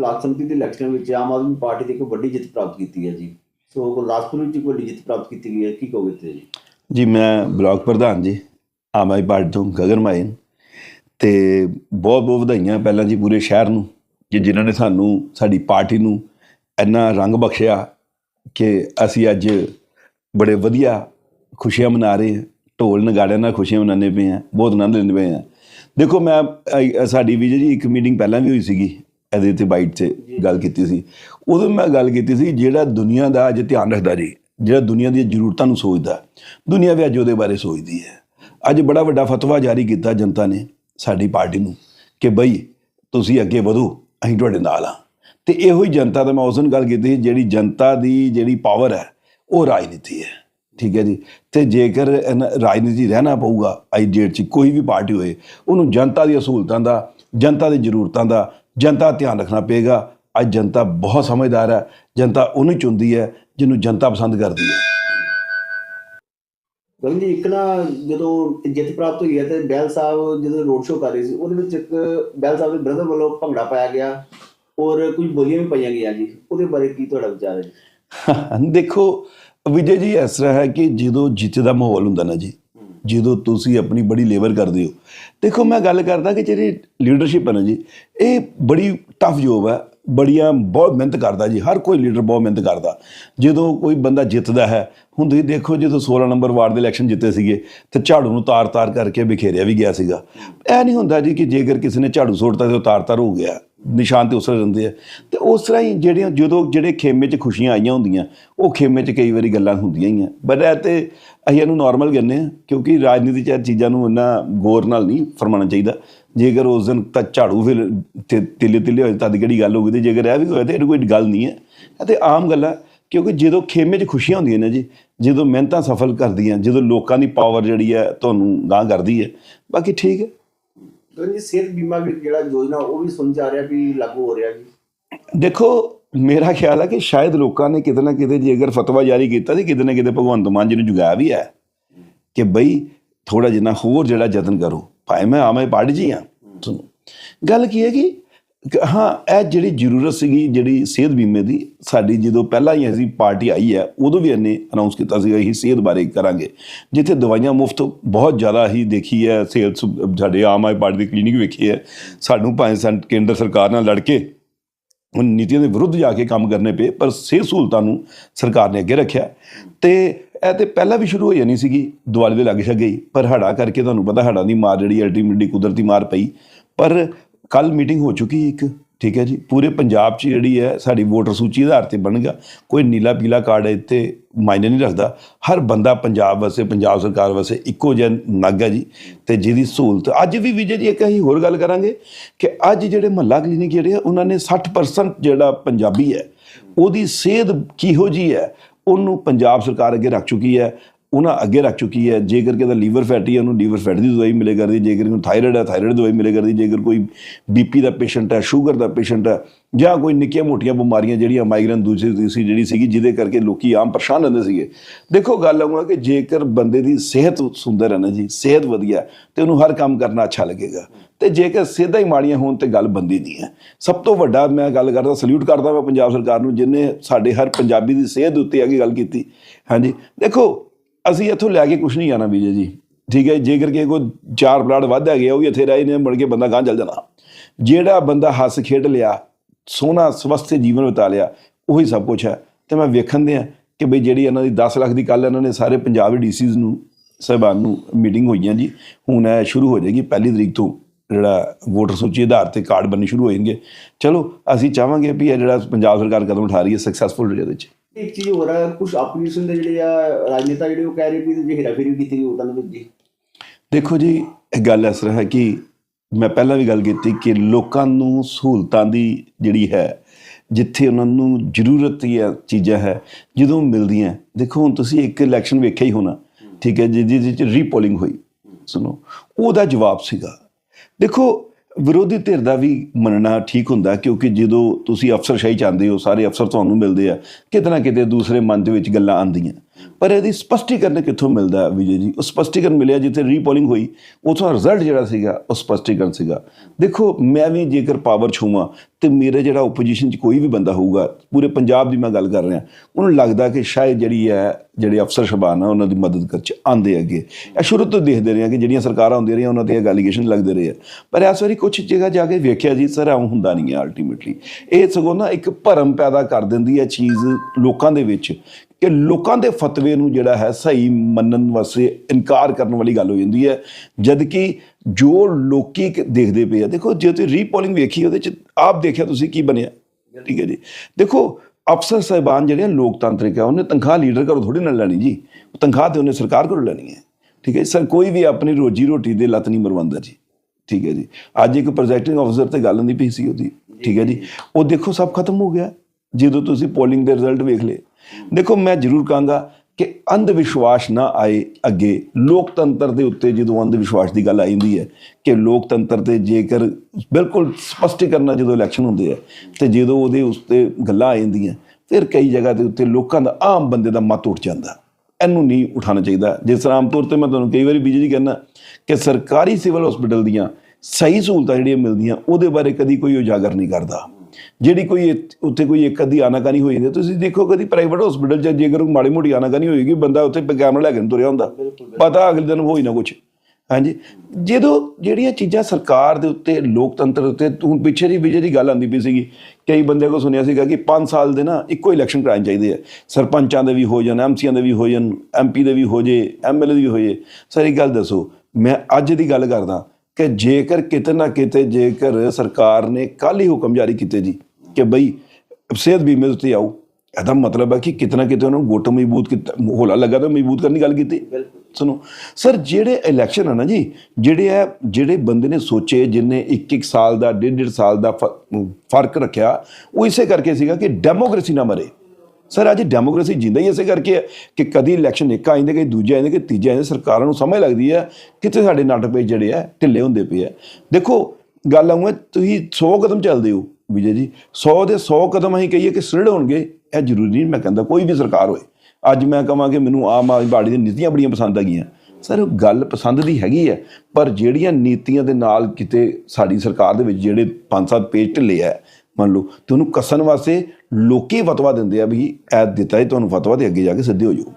Block ਸੰਮਤੀ ਦੇ election ਵਿੱਚ Aam Aadmi party ਦੀ ਇੱਕ ਵੱਡੀ ਜਿੱਤ ਪ੍ਰਾਪਤ ਕੀਤੀ ਹੈ ਜੀ। ਸੋ ਗੁਰਦਾਸਪੁਰ ਵਿੱਚ ਇੱਕ ਵੱਡੀ ਜਿੱਤ ਪ੍ਰਾਪਤ ਕੀਤੀ ਗਈ ਹੈ। ਕੀ ਕਹੋਗੇ ਤੇ ਜੀ? ਜੀ, ਮੈਂ ਬਲਾਕ ਪ੍ਰਧਾਨ ਜੀ, ਆਮ ਆਦਮੀ ਪਾਰਟੀ ਤੋਂ ਗਗਨ ਮਾਇਨ ਤੇ ਬਹੁਤ ਬਹੁਤ ਵਧਾਈਆਂ ਪਹਿਲਾਂ ਜੀ ਪੂਰੇ ਸ਼ਹਿਰ ਨੂੰ, ਕਿ ਜਿਨ੍ਹਾਂ ਨੇ ਸਾਨੂੰ, ਸਾਡੀ ਪਾਰਟੀ ਨੂੰ ਇੰਨਾ ਰੰਗ ਬਖਸ਼ਿਆ ਕਿ ਅਸੀਂ ਅੱਜ ਬੜੇ ਵਧੀਆ ਖੁਸ਼ੀਆਂ ਮਨਾ ਰਹੇ ਹਾਂ। ਢੋਲ ਨਗਾੜਿਆਂ ਨਾਲ ਖੁਸ਼ੀਆਂ ਮਨਾਉਂਦੇ ਪਏ ਹਾਂ, ਬਹੁਤ ਆਨੰਦ ਲੈਂਦੇ ਪਏ ਹਾਂ। ਦੇਖੋ, ਮੈਂ ਸਾਡੀ ਵਿਜੇ ਜੀ ਇੱਕ ਮੀਟਿੰਗ ਪਹਿਲਾਂ ਵੀ ਹੋਈ ਸੀਗੀ। ਇਹਦੇ ਤੇ ਬਾਈਟ 'ਚ ਗੱਲ ਕੀਤੀ ਸੀ। ਉਦੋਂ ਮੈਂ ਗੱਲ ਕੀਤੀ ਸੀ ਜਿਹੜਾ ਦੁਨੀਆ ਦਾ ਅੱਜ ਧਿਆਨ ਰੱਖਦਾ ਜੀ ਜਿਹੜਾ ਦੁਨੀਆ ਦੀਆਂ ਜ਼ਰੂਰਤਾਂ ਨੂੰ ਸੋਚਦਾ ਦੁਨੀਆ ਵੀ ਅੱਜ ਉਹਦੇ ਬਾਰੇ ਸੋਚਦੀ ਹੈ। ਅੱਜ ਬੜਾ ਵੱਡਾ ਫਤਵਾ ਜਾਰੀ ਕੀਤਾ ਜਨਤਾ ਨੇ ਸਾਡੀ ਪਾਰਟੀ ਨੂੰ ਕਿ ਬਈ ਤੁਸੀਂ ਅੱਗੇ ਵਧੋ ਅਸੀਂ ਤੁਹਾਡੇ ਨਾਲ ਆ ਤੇ ਇਹੋ ਹੀ ਜਨਤਾ ਦਾ ਮੈਂ ਉਸ ਦਿਨ ਗੱਲ ਕੀਤੀ ਸੀ, ਜਿਹੜੀ ਜਨਤਾ ਦੀ ਜਿਹੜੀ ਪਾਵਰ ਹੈ ਉਹ ਰਾਜਨੀਤੀ ਹੈ। ਠੀਕ ਹੈ ਜੀ? ਤੇ ਜੇਕਰ ਰਾਜਨੀਤੀ ਰਹਿਣਾ ਪਊਗਾ ਅੱਜ ਡੇਟ 'ਚ ਕੋਈ ਵੀ ਪਾਰਟੀ ਹੋਏ ਉਹਨੂੰ ਜਨਤਾ ਦੀਆਂ ਸਹੂਲਤਾਂ ਦਾ ਜਨਤਾ ਦੀ ਜ਼ਰੂਰਤਾਂ ਦਾ ਜਨਤਾ ਧਿਆਨ ਰੱਖਣਾ ਪਏਗਾ। ਅੱਜ ਜਨਤਾ ਬਹੁਤ ਸਮਝਦਾਰ ਹੈ। ਜਨਤਾ ਉਹਨੂੰ ਚੁਣਦੀ ਹੈ ਜਿਹਨੂੰ ਜਨਤਾ ਪਸੰਦ ਕਰਦੀ ਹੈ। ਗਗਨ ਜੀ ਇੱਕ ਨਾ ਜਦੋਂ ਜਿੱਤ ਪ੍ਰਾਪਤ ਹੋਈ ਹੈ ਤੇ ਬੈਲ ਸਾਹਿਬ ਜਦੋਂ ਰੋਡ ਸ਼ੋਅ ਕਰ ਰਹੇ ਸੀ ਉਹਦੇ ਵਿੱਚ ਇੱਕ ਬੈਲ ਸਾਹਿਬ ਦੇ ਬ੍ਰਦਰ ਵੱਲੋਂ ਭੰਗੜਾ ਪਾਇਆ ਗਿਆ ਔਰ ਕੁਝ ਬੋਲੀਆਂ ਵੀ ਪਾਈਆਂ ਗਈਆਂ ਜੀ। ਉਹਦੇ ਬਾਰੇ ਕੀ ਤੁਹਾਡਾ ਵਿਚਾਰ ਹੈ? ਜੀ ਦੇਖੋ ਵਿਜੇ ਜੀ ਇਸ ਤਰ੍ਹਾਂ ਹੈ ਕਿ ਜਦੋਂ ਜਿੱਤ ਦਾ ਮਾਹੌਲ ਹੁੰਦਾ ਨਾ ਜੀ ਜਦੋਂ ਤੁਸੀਂ ਆਪਣੀ ਬੜੀ ਲੇਬਰ ਕਰਦੇ ਹੋ। ਦੇਖੋ, ਮੈਂ ਗੱਲ ਕਰਦਾ ਕਿ ਜਿਹੜੀ ਲੀਡਰਸ਼ਿਪ ਹੈ ਨਾ ਜੀ, ਇਹ ਬੜੀ ਟਫ ਜੋਬ ਹੈ, ਬੜੀਆਂ ਬਹੁਤ ਮਿਹਨਤ ਕਰਦਾ ਜੀ, ਹਰ ਕੋਈ ਲੀਡਰ ਬਹੁਤ ਮਿਹਨਤ ਕਰਦਾ। ਜਦੋਂ ਕੋਈ ਬੰਦਾ ਜਿੱਤਦਾ ਹੈ, ਹੁਣ ਤੁਸੀਂ ਦੇਖੋ ਜਦੋਂ 16 ਨੰਬਰ ਵਾਰਡ ਦੇ ਇਲੈਕਸ਼ਨ ਜਿੱਤੇ ਸੀਗੇ, ਤੇ ਝਾੜੂ ਨੂੰ ਤਾਰ-ਤਾਰ ਕਰਕੇ ਬਿਖੇਰਿਆ ਵੀ ਗਿਆ ਸੀਗਾ। ਇਹ ਨਹੀਂ ਹੁੰਦਾ ਜੀ ਕਿ ਜੇਕਰ ਕਿਸੇ ਨੇ ਝਾੜੂ ਸੁੱਟਤਾ ਤੇ ਉਹ ਤਾਰ-ਤਾਰ ਹੋ ਗਿਆ। ਨਿਸ਼ਾਨ ਤੇ ਉਸਰ ਜਾਂਦੇ ਆ। ਤੇ ਉਸ ਤਰ੍ਹਾਂ ਹੀ ਜਿਹੜੀਆਂ ਜਦੋਂ ਜਿਹੜੇ ਖੇਮੇ 'ਚ ਖੁਸ਼ੀਆਂ ਆਈਆਂ ਹੁੰਦੀਆਂ, ਉਹ ਖੇਮੇ 'ਚ ਕਈ ਵਾਰੀ ਗੱਲਾਂ ਹੁੰਦੀਆਂ ਹੀ ਆ। ਬਟ ਇਹ ਤੇ ਅਸੀਂ ਇਹਨੂੰ ਨਾਰਮਲ ਕਹਿੰਦੇ ਆ, ਕਿਉਂਕਿ ਰਾਜਨੀਤੀ 'ਚ ਇਹ ਚੀਜ਼ਾਂ ਨੂੰ ਇੰਨਾ ਗੌਰ ਨਾਲ ਨਹੀਂ ਫਰਮਾਉਣਾ ਚਾਹੀਦਾ। ਜੇਕਰ ਉਸ ਦਿਨ ਤਾਂ ਝਾੜੂ ਫਿਰ ਤੇ ਤਿੱਲੇ ਤਿੱਲੇ ਹੋਏ, ਤਦ ਕਿਹੜੀ ਗੱਲ ਹੋ ਗਈ ਤੇ ਜੇਕਰ ਇਹ ਵੀ ਹੋਇਆ ਤੇ ਇਹ ਕੋਈ ਗੱਲ ਨਹੀਂ ਹੈ ਇਹ ਤੇ ਆਮ ਗੱਲ ਆ, ਕਿਉਂਕਿ ਜਦੋਂ ਖੇਮੇ 'ਚ ਖੁਸ਼ੀਆਂ ਹੁੰਦੀਆਂ ਨੇ ਜੀ, ਜਦੋਂ ਮਿਹਨਤਾਂ ਸਫਲ ਕਰਦੀਆਂ, ਜਦੋਂ ਲੋਕਾਂ ਦੀ ਪਾਵਰ ਜਿਹੜੀ ਹੈ ਤੁਹਾਨੂੰ ਗਾਂਹ ਕਰਦੀ ਹੈ ਬਾਕੀ ਠੀਕ ਹੈ ਗਗਨ ਜੀ ਸਿਹਤ ਬੀਮਾ ਵੀ ਜਿਹੜਾ ਯੋਜਨਾ ਉਹ ਵੀ ਸੁਣ ਜਾ ਰਿਹਾ ਵੀ ਲਾਗੂ ਹੋ ਰਿਹਾ ਜੀ। ਦੇਖੋ ਮੇਰਾ ਖਿਆਲ ਹੈ ਕਿ ਸ਼ਾਇਦ ਲੋਕਾਂ ਨੇ ਕਿਤੇ ਨਾ ਕਿਤੇ ਜੇ ਅਗਰ ਫਤਵਾ ਜਾਰੀ ਕੀਤਾ ਸੀ ਕਿਤੇ ਨਾ ਕਿਤੇ ਭਗਵੰਤ ਮਾਨ ਜੀ ਨੂੰ ਜੁਗਾਇਆ ਵੀ ਹੈ ਕਿ ਬਈ ਥੋੜਾ ਜਿਹਾ ਹੋਰ ਜਿਹੜਾ ਯਤਨ ਕਰੋ ਭਾਵੇਂ ਮੈਂ ਆਮੇ ਪਾਰਟੀ ਜੀ ਸੁਣੋ ਗੱਲ ਕੀ ਹੈ ਕਿ ਹਾਂ, ਇਹ ਜਿਹੜੀ ਜ਼ਰੂਰਤ ਸੀਗੀ, ਜਿਹੜੀ ਸਿਹਤ ਬੀਮੇ ਦੀ, ਸਾਡੀ ਜਦੋਂ ਪਹਿਲਾਂ ਹੀ ਅਸੀਂ ਪਾਰਟੀ ਆਈ ਹੈ, ਉਦੋਂ ਵੀ ਇਹਨੇ ਅਨਾਉਂਸ ਕੀਤਾ ਸੀਗਾ, ਅਸੀਂ ਸਿਹਤ ਬਾਰੇ ਕਰਾਂਗੇ। ਜਿੱਥੇ ਦਵਾਈਆਂ ਮੁਫਤ ਬਹੁਤ ਜ਼ਿਆਦਾ ਹੀ ਦੇਖੀ ਹੈ, ਸਿਹਤ ਸੁ- ਸਾਡੇ ਆਮ ਆਦਮੀ ਪਾਰਟੀ ਦੀ ਕਲੀਨਿਕ ਵੇਖੀ ਹੈ। ਸਾਨੂੰ ਭਾਵੇਂ ਸੰ- ਕੇਂਦਰ ਸਰਕਾਰ ਨਾਲ ਲੜ ਕੇ ਉਹ ਨੀਤੀਆਂ ਦੇ ਵਿਰੁੱਧ ਜਾ ਕੇ ਕੰਮ ਕਰਨੇ ਪਏ, ਪਰ ਸਿਹਤ ਸਹੂਲਤਾਂ ਨੂੰ ਸਰਕਾਰ ਨੇ ਅੱਗੇ ਰੱਖਿਆ। ਤੇ ਇਹ ਤੇ ਪਹਿਲਾਂ ਵੀ ਸ਼ੁਰੂ ਹੋ ਜਾਣੀ ਸੀਗੀ, ਦੀਵਾਲੀ ਦੇ ਲੱਗ ਛੱਗ ਗਈ ਪਰ ਹੜਾ ਕਰਕੇ ਤੁਹਾਨੂੰ ਪਤਾ ਹੜਾ ਦੀ ਮਾਰ ਜਿਹੜੀ ਅਲਟੀਮੇਟਲੀ ਕੁਦਰਤੀ ਮਾਰ ਪਈ। ਪਰ ਕੱਲ ਮੀਟਿੰਗ ਹੋ ਚੁੱਕੀ ਇੱਕ, ਠੀਕ ਹੈ ਜੀ। ਪੂਰੇ ਪੰਜਾਬ 'ਚ ਜਿਹੜੀ ਹੈ, ਸਾਡੀ ਵੋਟਰ ਸੂਚੀ ਆਧਾਰ ਤੇ ਬਣੇਗਾ ਕੋਈ ਨੀਲਾ ਪੀਲਾ ਕਾਰਡ ਇੱਥੇ ਮਾਇਨੇ ਨਹੀਂ ਰੱਖਦਾ। ਹਰ ਬੰਦਾ ਪੰਜਾਬ ਵਾਸਤੇ, ਪੰਜਾਬ ਸਰਕਾਰ ਵਾਸਤੇ ਇੱਕੋ ਜਿਹਾ ਨਗ ਹੈ ਜੀ। ਤੇ ਜਿਹਦੀ ਸਹੂਲਤ, ਅੱਜ ਵੀ ਵਿਜੇ ਜੀ, ਇੱਕ ਅਸੀਂ ਹੋਰ ਗੱਲ ਕਰਾਂਗੇ ਕਿ ਅੱਜ ਜਿਹੜੇ ਮਹੱਲਾ ਕਲੀਨਿਕ ਜਿਹੜੇ ਆ, ਉਹਨਾਂ ਨੇ 60% ਜਿਹੜਾ ਪੰਜਾਬੀ ਹੈ, ਉਹਦੀ ਸਿਹਤ ਕਿਹੋ ਜੀ ਹੈ, ਉਹਨੂੰ ਪੰਜਾਬ ਸਰਕਾਰ ਅੱਗੇ ਰੱਖ ਚੁੱਕੀ ਹੈ। ਉਹਨਾਂ ਅੱਗੇ ਰੱਖ ਚੁੱਕੀ ਹੈ। ਜੇਕਰ ਕਿਹਦਾ ਲੀਵਰ ਫੈਟੀ ਹੈ ਉਹਨੂੰ ਲੀਵਰ ਫੈਟ ਦੀ ਦਵਾਈ ਮਿਲੇ ਕਰਦੀ ਜੇਕਰ ਕੋਈ ਥਾਇਰਾਇਡ ਹੈ, ਥਾਇਰਾਇਡ ਦਵਾਈ ਮਿਲੇ ਕਰਦੀ ਜੇਕਰ ਕੋਈ ਬੀਪੀ ਦਾ ਪੇਸ਼ੈਂਟ ਹੈ, ਸ਼ੂਗਰ ਦਾ ਪੇਸ਼ੈਂਟ ਹੈ, ਜਾਂ ਕੋਈ ਨਿੱਕੀਆਂ ਮੋਟੀਆਂ ਬਿਮਾਰੀਆਂ ਜਿਹੜੀਆਂ ਮਾਈਗ੍ਰੇਨ ਦੂਸਰੀ ਦੂਸਰੀ ਜਿਹੜੀ ਸੀਗੀ, ਜਿਹਦੇ ਕਰਕੇ ਲੋਕੀ ਆਮ ਪਰੇਸ਼ਾਨ ਰਹਿੰਦੇ ਸੀਗੇ। ਦੇਖੋ, ਗੱਲ ਆਉਂਗਾ ਕਿ ਜੇਕਰ ਬੰਦੇ ਦੀ ਸਿਹਤ ਸੁੰਦਰ ਹੈ ਨਾ ਜੀ, ਸਿਹਤ ਵਧੀਆ ਤੇ ਉਹਨੂੰ ਹਰ ਕੰਮ ਕਰਨਾ ਅੱਛਾ ਲੱਗੇਗਾ। ਤੇ ਜੇਕਰ ਸਿਹਤਾਂ ਹੀ ਮਾੜੀਆਂ ਹੋਣ ਤੇ ਗੱਲ ਬੰਦੀ ਨਹੀਂ ਹੈ। ਸਭ ਤੋਂ ਵੱਡਾ ਮੈਂ ਗੱਲ ਕਰਦਾ ਸਲੂਟ ਕਰਦਾ ਮੈਂ ਪੰਜਾਬ ਸਰਕਾਰ ਨੂੰ, ਜਿਨੇ ਸਾਡੇ ਹਰ ਪੰਜਾਬੀ ਦੀ ਸਿਹਤ ਉੱਤੇ ਆ ਕੇ ਗੱਲ ਕੀਤੀ। ਹਾਂਜੀ, ਦੇਖੋ ਅਸੀਂ ਇੱਥੋਂ ਲੈ ਕੇ ਕੁਝ ਨਹੀਂ ਆਣਾ ਵਿਜੇ ਜੀ। ਠੀਕ ਹੈ ਜੇਕਰ ਕਿ ਕੋਈ ਚਾਰ ਪਲਾਟ ਵੱਧ ਹੈਗੇ ਆ, ਉਹ ਵੀ ਇੱਥੇ ਰਹੇ ਨੇ ਮੁੜ ਕੇ ਬੰਦਾ ਗਾਂ ਚੱਲ ਜਾਣਾ। ਜਿਹੜਾ ਬੰਦਾ ਹੱਸ ਖੇਡ ਲਿਆ ਸੋਹਣਾ ਸਵਸਥ ਜੀਵਨ ਬਿਤਾ ਲਿਆ ਉਹੀ ਸਭ ਕੁਝ ਹੈ। ਤੇ ਮੈਂ ਵੇਖਣ ਦੇ ਆ ਕਿ ਬਈ ਜਿਹੜੀ ਇਹਨਾਂ ਦੀ 10 ਲੱਖ ਦੀ ਕੱਲ ਇਹਨਾਂ ਨੇ ਸਾਰੇ ਪੰਜਾਬ ਦੇ ਡੀਸੀਜ਼ ਨੂੰ ਸਾਹਿਬਾਨ ਨੂੰ ਮੀਟਿੰਗ ਹੋਈਆਂ ਜੀ ਹੁਣ ਇਹ ਸ਼ੁਰੂ ਹੋ ਜਾਏਗੀ ਪਹਿਲੀ ਤਰੀਕ ਤੋਂ ਜਿਹੜਾ ਵੋਟਰ ਸੂਚੀ ਆਧਾਰ ਤੇ ਕਾਰਡ ਬਣਨੇ ਸ਼ੁਰੂ ਹੋ ਜਾਣਗੇ। ਚਲੋ ਅਸੀਂ ਚਾਹਾਂਗੇ ਵੀ ਇਹ ਜਿਹੜਾ ਪੰਜਾਬ ਸਰਕਾਰ ਕਦਮ ਉਠਾ ਰਹੀ ਹੈ ਸਕਸੈਸਫੁਲ ਰਹੇ ਇਹਦੇ ਚ ਇੱਕ ਚੀਜ਼ ਹੋ ਰਿਹਾ ਕੁਝ ਆਪੋਜੀਸ਼ਨ ਦੇ ਜਿਹੜੇ ਆ ਰਾਜਨੇਤਾ ਜਿਹੜੇ ਉਹ ਕਹਿ ਰਹੇ ਵੀ ਜੇ ਹੇਰਾਫੇਰੀ ਕੀਤੀ ਗਈ ਵੋਟਾਂ ਵਿੱਚ ਜੀ। ਦੇਖੋ ਜੀ, ਇਹ ਗੱਲ ਇਸ ਤਰ੍ਹਾਂ ਹੈ ਕਿ ਮੈਂ ਪਹਿਲਾਂ ਵੀ ਗੱਲ ਕੀਤੀ ਕਿ ਲੋਕਾਂ ਨੂੰ ਸਹੂਲਤਾਂ ਦੀ ਜਿਹੜੀ ਹੈ, ਜਿੱਥੇ ਉਹਨਾਂ ਨੂੰ ਜ਼ਰੂਰਤ ਹੈ ਚੀਜ਼ਾਂ ਹੈ, ਜਦੋਂ ਮਿਲਦੀਆਂ, ਦੇਖੋ ਹੁਣ ਤੁਸੀਂ ਇੱਕ ਇਲੈਕਸ਼ਨ ਵੇਖਿਆ ਹੀ ਹੋਣਾ, ਠੀਕ ਹੈ ਜਿਹਦੇ ਵਿੱਚ ਰੀਪੋਲਿੰਗ ਹੋਈ, ਸੁਣੋ, ਉਹਦਾ ਜਵਾਬ ਸੀਗਾ। ਦੇਖੋ ਵਿਰੋਧੀ ਧਿਰ ਦਾ ਵੀ ਮੰਨਣਾ ਠੀਕ ਹੁੰਦਾ, ਕਿਉਂਕਿ ਜਦੋਂ ਤੁਸੀਂ ਅਫਸਰਸ਼ਾਹੀ ਚਾਹੁੰਦੇ ਹੋ, ਸਾਰੇ ਅਫਸਰ ਤੁਹਾਨੂੰ ਮਿਲਦੇ ਆ, ਕਿਤੇ ਨਾ ਕਿਤੇ ਦੂਸਰੇ ਮਨ ਦੇ ਵਿੱਚ ਗੱਲਾਂ ਆਉਂਦੀਆਂ। ਪਰ ਇਹਦੀ ਸਪਸ਼ਟੀਕਰਨ ਕਿੱਥੋਂ ਮਿਲਦਾ ਵਿਜੇ ਜੀ? ਉਹ ਸਪਸ਼ਟੀਕਰਨ ਮਿਲਿਆ ਜਿੱਥੇ ਰੀਪੋਲਿੰਗ ਹੋਈ। ਉਥੋਂ ਰਿਜ਼ਲਟ ਜਿਹੜਾ ਸੀਗਾ, ਉਹ ਸਪਸ਼ਟੀਕਰਨ ਸੀਗਾ। ਦੇਖੋ, ਮੈਂ ਵੀ ਜੇਕਰ ਪਾਵਰ ਛੂਵਾਂ ਤੇ ਮੇਰੇ ਜਿਹੜਾ ਆਪੋਜੀਸ਼ਨ 'ਚ ਕੋਈ ਵੀ ਬੰਦਾ ਹੋਊਗਾ, ਪੂਰੇ ਪੰਜਾਬ ਦੀ ਮੈਂ ਗੱਲ ਕਰ ਰਿਹਾ, ਉਹਨੂੰ ਲੱਗਦਾ ਕਿ ਸ਼ਾਇਦ ਜਿਹੜੀ ਹੈ, ਜਿਹੜੇ ਅਫਸਰ ਸ਼ਬਾਨ ਆ, ਉਹਨਾਂ ਦੀ ਮਦਦ ਕਰ ਚ ਆਂਦੇ ਅੱਗੇ ਇਹ ਸ਼ੁਰੂ ਤੋਂ ਦੇਖਦੇ ਰਹੇ ਹਾਂ ਕਿ ਜਿਹੜੀਆਂ ਸਰਕਾਰਾਂ ਹੁੰਦੀਆਂ ਰਹੀਆਂ, ਉਹਨਾਂ ਤੇ ਇਹ ਐਲੀਗੇਸ਼ਨ ਲੱਗਦੇ ਰਹੇ ਆ। ਪਰ ਇਸ ਵਾਰੀ ਕੁਝ ਜਗ੍ਹਾ ਜਾ ਕੇ ਵੇਖਿਆ ਜੀ, ਸਰ ਆਉਂ ਹੁੰਦਾ ਨਹੀਂ ਹੈ ਅਲਟੀਮੇਟਲੀ ਇਹ ਸਗੋਂ ਨਾ ਇੱਕ ਭਰਮ ਪੈਦਾ ਕਰ ਦਿੰਦੀ ਹੈ ਚੀਜ਼ ਲੋਕਾਂ ਦੇ ਵਿੱਚ ਕਿ ਲੋਕਾਂ ਦੇ ਫਤਵੇ ਨੂੰ ਜਿਹੜਾ ਹੈ ਸਹੀ ਮੰਨਣ ਵਾਸਤੇ ਇਨਕਾਰ ਕਰਨ ਵਾਲੀ ਗੱਲ ਹੋ ਜਾਂਦੀ ਹੈ। ਜਦ ਕਿ ਜੋ ਲੋਕੀ ਦੇਖਦੇ ਪਏ ਆ, ਦੇਖੋ ਜੇ ਤੁਸੀਂ ਰੀਪੋਲਿੰਗ ਵੇਖੀ, ਉਹਦੇ ਚ ਆਪ ਦੇਖਿਆ ਤੁਸੀਂ ਕੀ ਬਣਿਆ? ਠੀਕ ਹੈ ਜੀ। ਦੇਖੋ, ਅਫਸਰ ਸਾਹਿਬਾਨ ਜਿਹੜੇ ਆ, ਲੋਕਤਾਂਤਰਿਕ ਆ, ਉਹਨੇ ਤਨਖਾਹ ਲੀਡਰ ਘਰੋਂ ਥੋੜੀ ਨਾ ਲੈਣੀ ਜੀ। ਤਨਖਾਹ ਤੇ ਉਹਨੇ ਸਰਕਾਰ ਕੋਲੋਂ ਲੈਣੀ ਹੈ। ਠੀਕ ਹੈ ਸਰ, ਕੋਈ ਵੀ ਆਪਣੀ ਰੋਜੀ ਰੋਟੀ ਦੇ ਲੱਤ ਨਹੀਂ ਮਰਵਾਉਂਦਾ ਜੀ। ਠੀਕ ਹੈ ਜੀ। ਅੱਜ ਇੱਕ ਪ੍ਰੋਜੈਕਟਿੰਗ ਅਫਸਰ ਤੇ ਗੱਲ ਹੁੰਦੀ ਪਈ ਸੀ ਉਹਦੀ। ਠੀਕ ਹੈ ਜੀ। ਉਹ ਦੇਖੋ, ਸਭ ਖਤਮ ਹੋ ਗਿਆ। ਜਦੋਂ ਤੁਸੀਂ ਪੋਲਿੰਗ ਦੇ ਰਿਜ਼ਲਟ ਵੇਖ ਲਏ ਦੇਖੋ, ਮੈਂ ਜ਼ਰੂਰ ਕਹਾਂਗਾ ਕਿ ਅੰਧ ਵਿਸ਼ਵਾਸ ਨਾ ਆਏ ਅੱਗੇ। ਲੋਕਤੰਤਰ ਦੇ ਉੱਤੇ ਜਦੋਂ ਅੰਧ ਵਿਸ਼ਵਾਸ ਦੀ ਗੱਲ ਆ ਜਾਂਦੀ ਹੈ ਕਿ ਲੋਕਤੰਤਰ ਤੇ ਜੇਕਰ ਬਿਲਕੁਲ ਸਪਸ਼ਟੀਕਰਨ ਜਦੋਂ ਇਲੈਕਸ਼ਨ ਹੁੰਦੇ ਆ ਤੇ ਜਦੋਂ ਉਹਦੇ ਉੱਤੇ ਗੱਲਾਂ ਆ ਜਾਂਦੀਆਂ, ਫਿਰ ਕਈ ਜਗ੍ਹਾ ਦੇ ਉੱਤੇ ਲੋਕਾਂ ਦਾ ਆਮ ਬੰਦੇ ਦਾ ਮਤ ਉੱਠ ਜਾਂਦਾ। ਇਹਨੂੰ ਨਹੀਂ ਉਠਾਉਣਾ ਚਾਹੀਦਾ। ਜਿਸ ਤਰ੍ਹਾਂ ਆਮ ਤੌਰ ਤੇ ਮੈਂ ਤੁਹਾਨੂੰ ਕਈ ਵਾਰੀ ਬੀਜੀ ਜੀ ਕਹਿੰਦਾ ਕਿ ਸਰਕਾਰੀ ਸਿਵਲ ਹਸਪੀਟਲ ਦੀਆਂ ਸਹੀ ਸਹੂਲਤਾਂ ਜਿਹੜੀਆਂ ਮਿਲਦੀਆਂ, ਉਹਦੇ ਬਾਰੇ ਕਦੀ ਕੋਈ ਉਜਾਗਰ ਨਹੀਂ ਕਰਦਾ। ਜਿਹੜੀ ਕੋਈ ਉੱਥੇ ਕੋਈ ਇੱਕ ਅੱਧੀ ਆਨਾਕਾਨੀ ਹੋਈ ਜਾਂਦੀ ਤੁਸੀਂ ਦੇਖੋ ਕਦੀ ਪ੍ਰਾਈਵੇਟ ਹਸਪੀਟਲ 'ਚ ਜੇਕਰ ਮਾੜੀ ਮੋਟੀ ਆਨਾਕਾਨੀ ਹੋਏਗੀ ਬੰਦਾ ਉੱਥੇ ਕੈਮਰਾ ਲੈ ਕੇ ਤੁਰਿਆ ਹੁੰਦਾ। ਪਤਾ ਅਗਲੇ ਦਿਨ ਹੋਈ ਨਾ ਕੁਝ ਹਾਂਜੀ। ਜਦੋਂ ਜਿਹੜੀਆਂ ਚੀਜ਼ਾਂ ਸਰਕਾਰ ਦੇ ਉੱਤੇ ਲੋਕਤੰਤਰ ਉੱਤੇ ਹੁਣ ਪਿੱਛੇ ਦੀ ਵਿਜੇ ਦੀ ਗੱਲ ਆਂਦੀ ਪਈ ਸੀਗੀ ਕਈ ਬੰਦਿਆਂ ਕੋ ਸੁਣਿਆ ਸੀਗਾ ਕਿ 5 ਸਾਲ ਦੇ ਨਾ ਇੱਕੋ ਇਲੈਕਸ਼ਨ ਕਰਾਉਣੇ ਚਾਹੀਦੇ ਆ। ਸਰਪੰਚਾਂ ਦੇ ਵੀ ਹੋ ਜਾਣ ਐਮਸੀਆਂ ਦੇ ਵੀ ਹੋ ਜਾਣ ਐਮਪੀ ਦੇ ਵੀ ਹੋ ਜੇ ਐਮਐਲਏ ਦੇ ਵੀ ਹੋ ਜੇ। ਸਰ ਗੱਲ ਦੱਸੋ ਮੈਂ ਅੱਜ ਦੀ ਗੱਲ ਕਰਦਾ ਕਿ ਜੇਕਰ ਕਿਤੇ ਨਾ ਕਿਤੇ ਜੇਕਰ ਸਰਕਾਰ ਨੇ ਕੱਲ ਹੀ ਹੁਕਮ ਜਾਰੀ ਕੀਤੇ ਜੀ ਕਿ ਬਈ ਸਿਹਤ ਬੀਮੇ ਦੇ ਉੱਤੇ ਆਓ, ਇਹਦਾ ਮਤਲਬ ਹੈ ਕਿ ਕਿਤਨਾ ਕਿਤੇ ਉਹਨਾਂ ਨੂੰ ਗੁੱਟ ਮਜ਼ਬੂਤ ਕੀਤਾ, ਹੋਲਾ ਲੱਗਾ ਤਾਂ ਮਜ਼ਬੂਤ ਕਰਨ ਦੀ ਗੱਲ ਕੀਤੀ। ਸੁਣੋ, ਸਰ ਜਿਹੜੇ ਇਲੈਕਸ਼ਨ ਆ ਨਾ ਜੀ, ਜਿਹੜੇ ਆ ਜਿਹੜੇ ਬੰਦੇ ਨੇ ਸੋਚੇ, ਜਿਨੇ ਇੱਕ ਇੱਕ ਸਾਲ ਦਾ ਡੇਢ ਡੇਢ ਸਾਲ ਦਾ ਫ- ਫ਼ਰਕ ਰੱਖਿਆ, ਉਹ ਇਸੇ ਕਰਕੇ ਸੀਗਾ ਕਿ ਡੈਮੋਕ੍ਰੇਸੀ ਨਾ ਮਰੇ। ਸਰ, ਅੱਜ ਡੈਮੋਕ੍ਰੇਸੀ ਜਿੰਦਾ ਹੀ ਇਸੇ ਕਰਕੇ ਹੈ ਕਿ ਕਦੀ ਇਲੈਕਸ਼ਨ ਇੱਕ ਆ ਜਾਂਦੇ ਕਿ ਦੂਜੇ ਆਇੰਦੇ ਕਿ ਤੀਜੇ ਆਇੰਦੇ ਸਰਕਾਰਾਂ ਨੂੰ ਸਮਝ ਲੱਗਦੀ ਹੈ ਕਿਤੇ ਸਾਡੇ ਨੱਟ ਪੇ ਜਿਹੜੇ ਆ, ਢਿੱਲੇ ਹੁੰਦੇ ਪਏ ਆ। ਦੇਖੋ, ਗੱਲ ਆਉਂ ਤੁਸੀਂ 100 ਕਦਮ ਚੱਲਦੇ ਹੋ ਵਿਜੇ ਜੀ 100 ਦੇ 100 ਕਦਮ ਅਸੀਂ ਕਹੀਏ ਕਿ ਸਿਰੜ ਹੋਣਗੇ, ਇਹ ਜ਼ਰੂਰੀ ਨਹੀਂ, ਮੈਂ ਕਹਿੰਦਾ ਕੋਈ ਵੀ ਸਰਕਾਰ ਹੋਏ। ਅੱਜ ਮੈਂ ਕਹਾਂ ਕਿ ਮੈਨੂੰ ਆਮ ਆਦਮੀ ਪਾਰਟੀ ਦੀਆਂ ਨੀਤੀਆਂ ਬੜੀਆਂ ਪਸੰਦ ਆ ਗਈਆਂ ਸਰ, ਗੱਲ ਪਸੰਦ ਦੀ ਹੈਗੀ ਹੈ, ਪਰ ਜਿਹੜੀਆਂ ਨੀਤੀਆਂ ਦੇ ਨਾਲ ਕਿਤੇ ਸਾਡੀ ਸਰਕਾਰ ਦੇ ਵਿੱਚ ਜਿਹੜੇ ਪੰਜ ਸੱਤ ਪੇਜ ਢਿੱਲੇ ਆ, ਮੰਨ ਲਓ, ਤੇ ਉਹਨੂੰ ਕੱਸਣ ਵਾਸਤੇ ਲੋਕੀ ਫਤਵਾ ਦਿੰਦੇ ਆ ਵੀ ਐਤ ਦਿੱਤਾ ਹੈ ਤੁਹਾਨੂੰ ਫਤਵਾ ਦੇ ਅੱਗੇ ਜਾ ਕੇ ਸਿੱਧੇ ਹੋ ਜਾਓ।